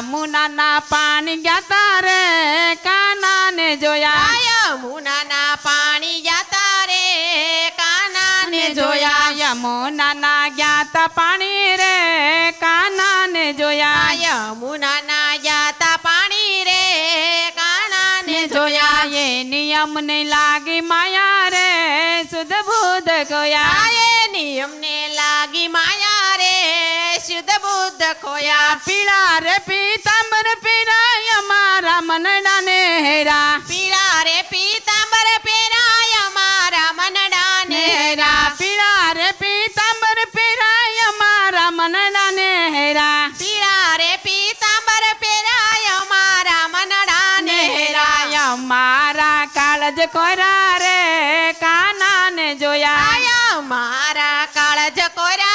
यमुना ना पानी जाता रे काना ने जोया। यमुना ना पानी जाता रे काना ने जोया। यमुना ना जाता पानी रे काना ने जोया। यमुना ना जाता पानी रे काना ने जोया। ये नियम ने लागी माया रे सुध बुध गोया ये नियम ने लागी माया बुद्ध खोया। पीड़ा रे पीताम्बर पीराया मारा मन डाने हेरा पीड़ा रे पीताम्बर पीरा हमारा मन डाने हेरा पीड़ा रे पीताम्बर पीरा हमारा मन डाने हेरा पीड़ा रे पीताम्बर पीरा हमारा मन डाने हेरा हमारा कालज कोरा रे काना ने जोया हमारा कालज कोरा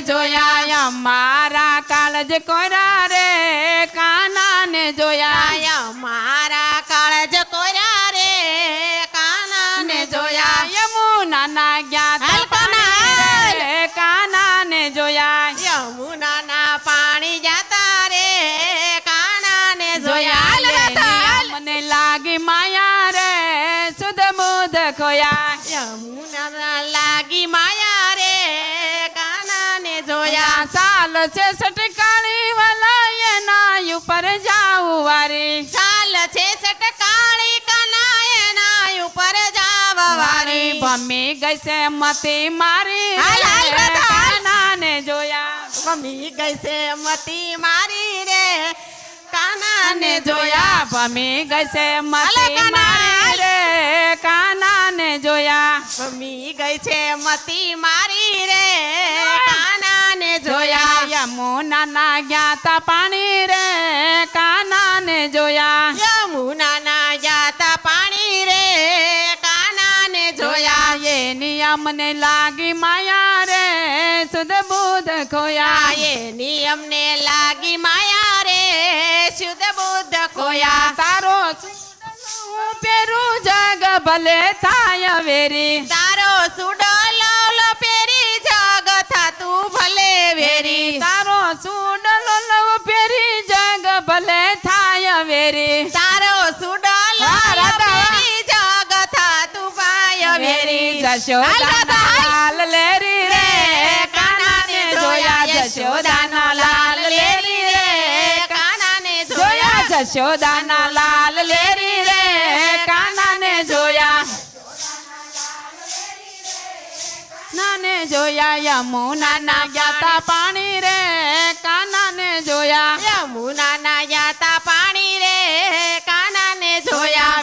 જોયા મારા કાળજ કોરા રે કાના ને જોયા આયા મારા કાળજ કોરા રે કાનાને ને જોયા જોયા યમુના ના ગયા સાલ છે સટકાળી વાલા એના ઉપર જાવું વારી. ચાલ છે સટકાળી કનાયના ઉપર જાવા વારી. ભમી ગઈ છે મતી મારી. કાનાને જોયા. મમ્મી ગઈ છે મતી મારી રે. કાનાને જોયા. ભમી ગઈ છે મતી મારી રે. કાનાને જોયા. મમ્મી ગઈ છે મતી મારી રે. जाता पानी रे काना ने जोया। यमुना ना जाता पानी रे काना ने जोया। ये नियम ने लागी माया रे सुध बुद्ध खोया। ये नियम ने लागी माया रे सुध बुद्ध खोया। तारो पेरू जग भले थाय वेरी। तारो सुडो વેરી તારો સુડો હા, લાલો રાધા, હા. પેરી જગ થાતું પાય વેરી જશોદાના લાલ લેરી રે કાનાને જોયા જશોદાના લાલ લેરી રે કાનાને જોયા જોયા જશોદાના લાલ લેરી રે કાનાને જોયા નાને જોયા યમુના ના ગયા તા પાણી રે